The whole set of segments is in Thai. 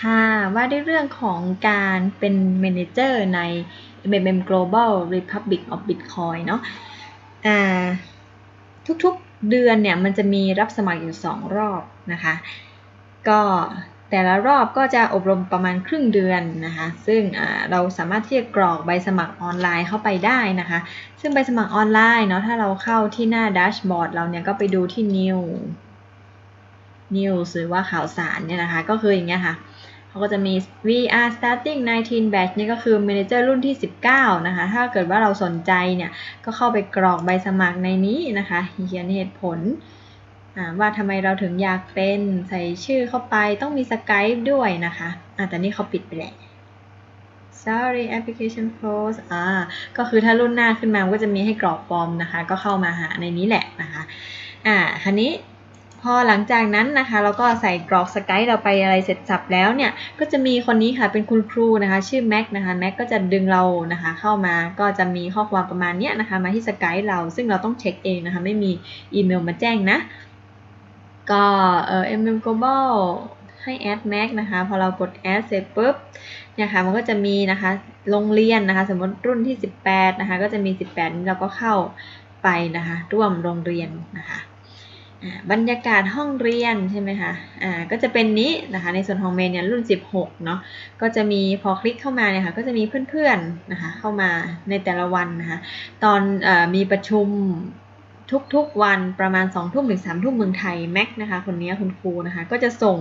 ค่ะว่าด้วยเรื่องของการเป็น Manager ใน MMM Global Republic of Bitcoin เนาะทุกๆเดือนเนี่ยมันจะมีรับสมัครอยู่ 2 รอบนะคะ ก็แต่ละรอบก็จะอบรมประมาณครึ่งเดือนนะคะ ซึ่งเราสามารถที่จะกรอกใบสมัครออนไลน์เข้าไปได้นะคะ ซึ่งใบสมัครออนไลน์เนาะถ้าเราเข้าที่หน้าแดชบอร์ดเราเนี่ยก็ไปดูที่ New News หรือว่าข่าวสารเนี่ยนะคะ ก็คืออย่างเงี้ยค่ะ เขาก็จะมี VR starting 19 batch นี่ก็คือ manager รุ่นที่ 19 นะคะ ถ้าเกิดว่าเราสนใจเนี่ย ก็เข้าไปกรอกใบสมัครในนี้นะคะเขียนเหตุผลว่าทำไมเราถึงอยากเป็นใส่ชื่อเข้าไปต้องมีสกายด้วยนะคะอะแต่นี่เขาปิดไปแล้ว sorry application close อ่า ก็คือถ้ารุ่นหน้าขึ้นมาก็จะมีให้กรอกฟอร์มนะคะ ก็เข้ามาหาในนี้แหละนะคะ อ่า คันนี้ พอหลังจากนั้นนะคะเราก็ใส่กรอกสกายเราไปอะไรเสร็จสับแล้วเนี่ยก็จะมีคนนี้ค่ะเป็นคุณครูนะคะ ชื่อแม็กนะคะแม็กก็จะดึงเรานะคะเข้ามาก็จะมีข้อความประมาณนี้นะคะมาที่สกายเราซึ่งเราต้องเช็คเองนะคะไม่มีอีเมลมาแจ้งนะ ก็เอ่อ mm global ให้ add mac นะคะพอเรากด add เสร็จปุ๊บเนี่ยค่ะมันก็จะมีนะคะโรงเรียนนะคะ สมมติรุ่นที่ 18นะคะก็จะมี 18 นี้เราก็เข้าไปนะคะร่วมโรงเรียนนะคะ บรรยากาศห้องเรียนใช่ไหมคะ อ่า ก็จะเป็นนี้นะคะ ในส่วนของเมนเนี่ยรุ่น 16 เนาะ ก็จะมีพอคลิกเข้ามาเนี่ยค่ะ ก็จะมีเพื่อนๆนะคะเข้ามาในแต่ละวันนะคะ ตอนอมีประชุมทุกๆวันประมาณ2ทุ่มถึง3ทุ่มเมืองไทยแม็กนะคะ คนนี้คุณครูนะคะ ก็จะส่ง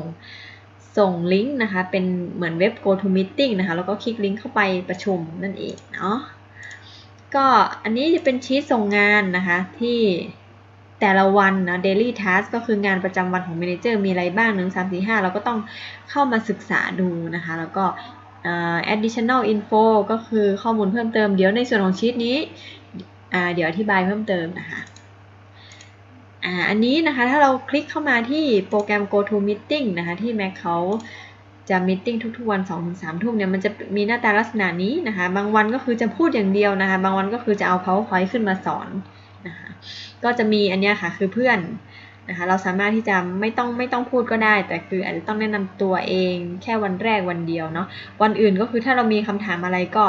ส่งลิงก์นะคะ เป็นเหมือนเว็บ go to meeting นะคะ แล้วก็คลิกลิงก์เข้าไปประชุมนั่นเองเนาะ ก็อันนี้จะเป็นชีตส่งงานนะคะที่ แต่ละวันนะ daily task ก็คืองานประจำวันของ manager มีอะไรบ้าง1 3 4 5เราก็ต้องเข้ามาศึกษาดูนะคะ แล้วก็ additional info ก็คือข้อมูลเพิ่มเติมเดี๋ยวในส่วนของชีตนี้เดี๋ยวอธิบายเพิ่มเติมนะคะอันนี้นะคะถ้าเราคลิกเข้ามาที่โปรแกรม go to meeting นะคะที่ Mac เขาจะ meeting ทุกๆวัน2-3ทุ่มเนี่ยมันจะมีหน้าตาลักษณะนี้นะคะ บางวันก็คือจะพูดอย่างเดียวนะคะ บางวันก็คือจะเอา powerpoint ขึ้นมาสอน ก็จะมีอันนี้ค่ะคือเพื่อนนะคะเราสามารถที่จะไม่ต้องไม่ต้องพูดก็ได้ แต่คืออาจจะต้องแนะนำตัวเองแค่วันแรกวันเดียวเนาะวันอื่นก็คือถ้าเรามีคำถามอะไรก็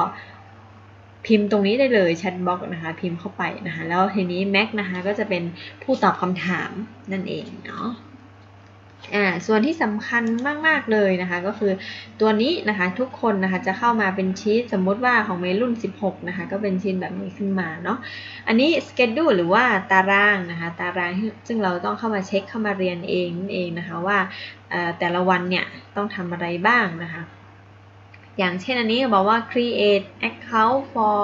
พิมพ์ตรงนี้ได้เลยแชทบ็อกนะคะพิมพ์เข้าไปนะคะแล้วทีนี้แม็กนะคะก็จะเป็นผู้ตอบคำถามนั่นเองเนาะ อ่าส่วนที่สำคัญมากๆเลยนะคะก็คือตัวนี้นะคะทุกคนนะคะจะเข้ามาเป็นชีตสมมติว่าของเมรุ่น 16นะคะก็เป็นชีตแบบนี้ขึ้นมาเนาะอันนี้สเกจดูหรือว่าตารางนะคะตารางซึ่งเราต้องเข้ามาเช็คเข้ามาเรียนเองนั่นเองนะคะว่าแต่ละวันเนี่ยต้องทำอะไรบ้างนะคะอย่างเช่นอันนี้บอกว่า create account for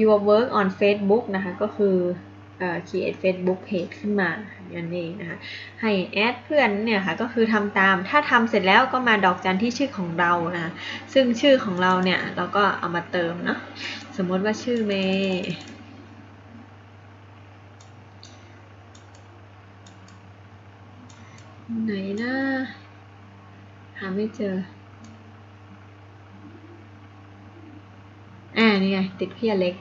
your work on Facebook นะคะก็คือ create Facebook page ขึ้นมาอย่างนี้นะคะให้แอดเพื่อนเนี่ยค่ะก็คือทำตามถ้าทำเสร็จแล้วก็มาดอกจันที่ชื่อของเรานะคะซึ่งชื่อของเราเนี่ยเราก็เอามาเติมเนาะสมมติว่าชื่อเมย์ไหนนะหาไม่เจออ่า นี่ไงติดพี่อเล็ก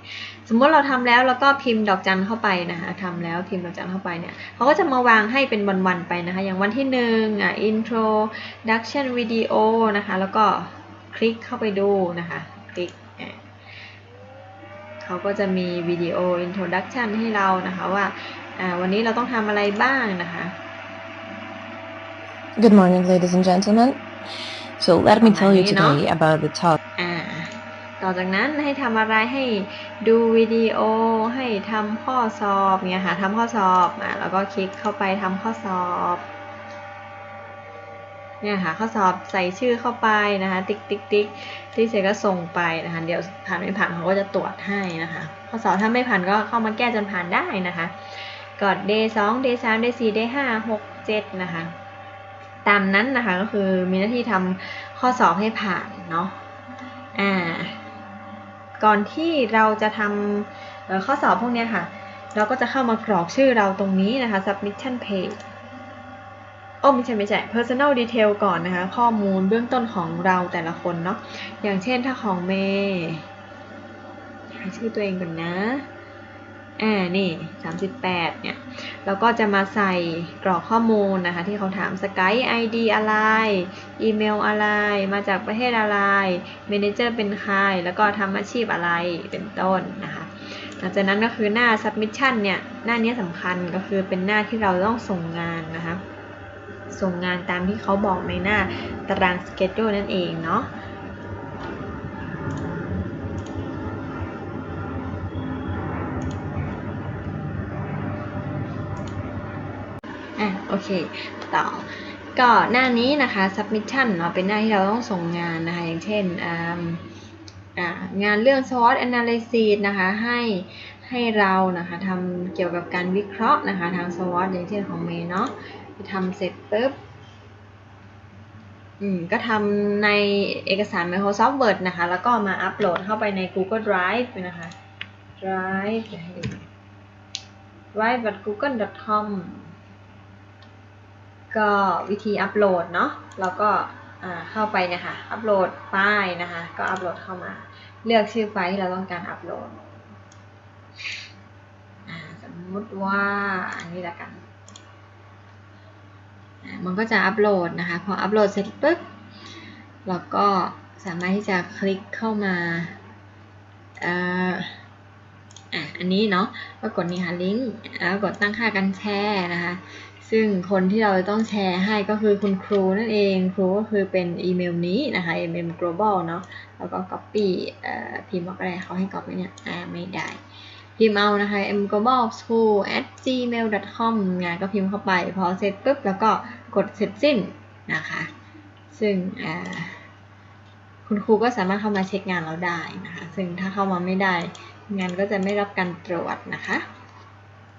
สมมติเราทำแล้วแล้วก็พิมพ์ดอกจันเข้าไปนะคะทำแล้วพิมพ์ดอกจันเข้าไปเนี่ยเขาก็จะมาวางให้เป็นวันๆไปนะคะ อย่างวันที่หนึ่งอ่า introduction video นะคะ แล้วก็คลิกเข้าไปดูนะคะคลิกเขาก็จะมีวิดีโอ introduction ให้เรานะคะว่าวันนี้เราต้องทำอะไรบ้างนะคะ Good morning, ladies and gentlemen. So let me tell you today about the talk. ต่อจากนั้นให้ทำอะไรให้ดูวิดีโอ ให้ทำข้อสอบเนี่ยค่ะทำข้อสอบอะแล้วก็คลิกเข้าไปทำข้อสอบเนี่ยค่ะข้อสอบใส่ชื่อเข้าไปนะคะ ติ๊กติ๊กติ๊กที่เสร็จก็ส่งไปนะคะ เดี๋ยวผ่านไม่ผ่านเขาก็จะตรวจให้นะคะ ข้อสอบถ้าไม่ผ่านก็เข้ามาแก้จนผ่านได้นะคะกด day 2 day 3 day 4 day 5 6 7นะคะ ตามนั้นนะคะก็คือมีหน้าที่ทำข้อสอบให้ผ่านเนาะอ่า ก่อนที่เราจะทำข้อสอบพวกนี้ค่ะ เราก็จะเข้ามากรอกชื่อเราตรงนี้นะคะ submission page โอ้ไม่ใช่ไม่ใช่ personal detail ก่อนนะคะ ข้อมูลเบื้องต้นของเราแต่ละคนเนาะอย่างเช่นถ้าของเมย์หาชื่อตัวเองก่อนนะ อ่านี่ 38 เนี่ยแล้วก็จะมาใส่กรอกข้อมูลนะคะ ที่เขาถาม Skype ID อะไร อีเมลอะไร มาจากประเทศอะไรเมเนเจอร์เป็นใคร แล้วก็ทำอาชีพอะไรเป็นต้นนะคะ หลังจากนั้นก็คือหน้า submission เนี่ย หน้านี้สำคัญก็คือเป็นหน้าที่เราต้องส่งงานนะคะ ส่งงานตามที่เขาบอกในหน้าตาราง schedule นั่นเองเนาะ อะโอ เค ต่อ ก็หน้านี้นะคะ submission เนาะเป็นหน้าที่เราต้องส่งงานนะคะ อย่างเช่นงานเรื่อง SWOT analysis นะคะ ให้ให้เรานะคะทำเกี่ยวกับการวิเคราะห์นะคะ ทาง SWOT อย่างเช่นของเมย์เนาะทำเสร็จปุ๊บก็ทำในเอกสาร Microsoft Word นะคะ แล้วก็มาอัปโหลดเข้าไปใน Google Drive นะคะ Drive เดี๋ยวให้ดู drive.google.com ก็วิธีอัปโหลดเนาะเราก็เข้าไปนะคะอัปโหลดไฟล์นะคะ ก็อัปโหลดเข้ามา เลือกชื่อไฟล์ที่เราต้องการอัปโหลดสมมุติว่าอันนี้ละกัน มันก็จะอัปโหลดนะคะ พออัปโหลดเสร็จปุ๊บเราก็สามารถที่จะคลิกเข้ามา เอ่อ อะอันนี้เนาะก็กดนี่ค่ะลิงก์แล้วกดตั้งค่าการแชร์นะคะ ซึ่งคนที่เราต้องแชร์ให้ก็คือคุณครูนั่นเองครูก็คือเป็นอีเมลนี้นะคะ mm global เนาะแล้วก็ copy เอ่อพิมพ์ว่าอะไรเขาให้ copy เนี่ยอ่าไม่ได้พิมพ์เอานะคะ m global school at gmail com งานก็พิมพ์เข้าไป พอเสร็จปุ๊บ แล้วก็กดเสร็จสิ้นนะคะ ซึ่งอ่าคุณครูก็สามารถเข้ามาเช็คงานเราได้นะคะ ซึ่งถ้าเข้ามาไม่ได้ งานก็จะไม่รับการตรวจนะคะ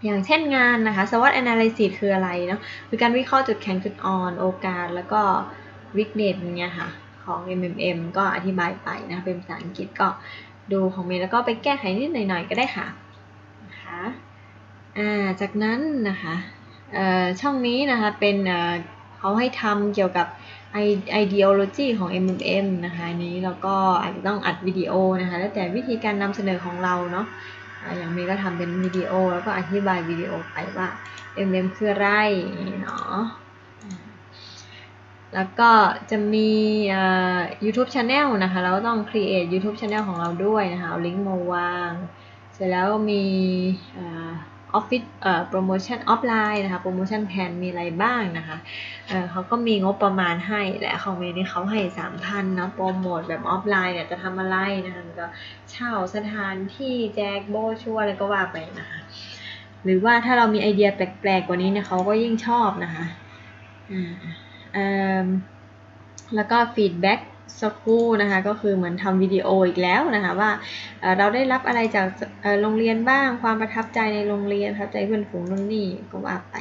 อย่างเช่นงานนะคะ SWOT analysis คืออะไรเนาะคือการวิเคราะห์จุดแข็งจุดอ่อน โอกาส แล้วก็ weakness เนี่ยค่ะของ MMM ก็อธิบายไปนะเป็นภาษาอังกฤษก็ดูของเมย์แล้วก็ไปแก้ไขนิดหน่อยๆก็ได้ค่ะนะคะอ่าจากนั้นนะคะช่องนี้นะคะเป็นเขาให้ทำเกี่ยวกับ i- ideology ของ MMM นะคะนี้เราก็อาจจะต้องอัดวิดีโอนะคะแล้วแต่วิธีการนำเสนอของเราเนาะอย่างเมย์ก็ทำเป็นวิดีโอ แล้วก็อธิบายวิดีโอไปว่า MM คืออะไรเนาะแล้วก็จะมีเอ่อ YouTube Channel นะคะ เราก็ต้อง create YouTube Channel ของเราด้วยนะคะ เอาลิงก์มาวาง เสร็จแล้วมี ออ Office เอ่อ Promotion Offline นะคะ Promotion Plan มีอะไรบ้างนะคะเอ่อเขาก็มีงบประมาณให้แหละของเมนี่เขาให้3,000นะโปรโมทแบบออฟไลน์เนี่ยจะทำอะไรนะคะก็เช่าสถานที่แจกโบชัวอะไรก็ว่าไปนะคะหรือว่าถ้าเรามีไอเดียแปลกๆกว่านี้เนี่ยเขาก็ยิ่งชอบนะคะอ่าเอิ่มแล้วก็ฟีดแบ็ก สักครู่นะคะก็คือเหมือนทำวิดีโออีกแล้วนะคะว่าเราได้รับอะไรจากโรงเรียนบ้างความประทับใจในโรงเรียนประทับใจเพื่อนฝูงนู่นนี่ก็ว่าไป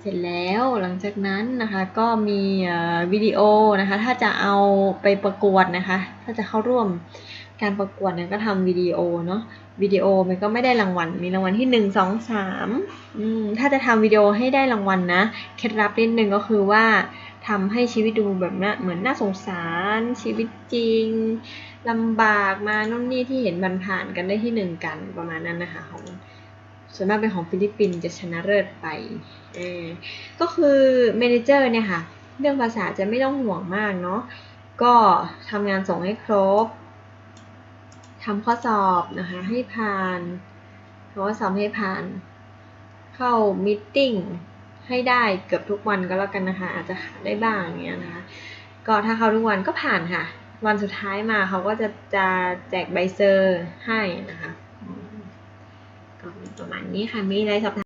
เสร็จแล้วหลังจากนั้นนะคะก็มีวิดีโอนะคะถ้าจะเอาไปประกวดนะคะถ้าจะเข้าร่วม การประกวดเนี่ยก็ทำวิดีโอเนาะวิดีโอมันก็ไม่ได้รางวัล มีรางวัลที่หนึ่งสองสามถ้าจะทำวิดีโอให้ได้รางวัลนะเคล็ดลับนิดนึงก็คือว่าทำให้ชีวิตดูแบบน่าเหมือนน่าสงสารชีวิตจริงลำบากมานู่นนี่ที่เห็นมันผ่านกันได้ที่หนึ่งกันประมาณนั้นนะคะของส่วนมากเป็นของฟิลิปปินส์จะชนะเลิศไปอก็คือเมนเจอร์เนี่ยค่ะ เรื่องภาษาจะไม่ต้องห่วงมากเนาะก็ทำงานส่งให้ครบ ทำข้อสอบนะคะให้ผ่านทำข้อสอบให้ผ่าน เข้ามิทติ้งให้ได้เกือบทุกวันก็แล้วกันนะคะ อาจจะขาดได้บ้างอย่างเงี้ยนะคะ ก็ถ้าเข้าทุกวันก็ผ่านค่ะ วันสุดท้ายมาเขาก็จะจะแจกใบเซอร์ให้นะคะก็ประมาณนี้ค่ะมีอะไรสอบถาม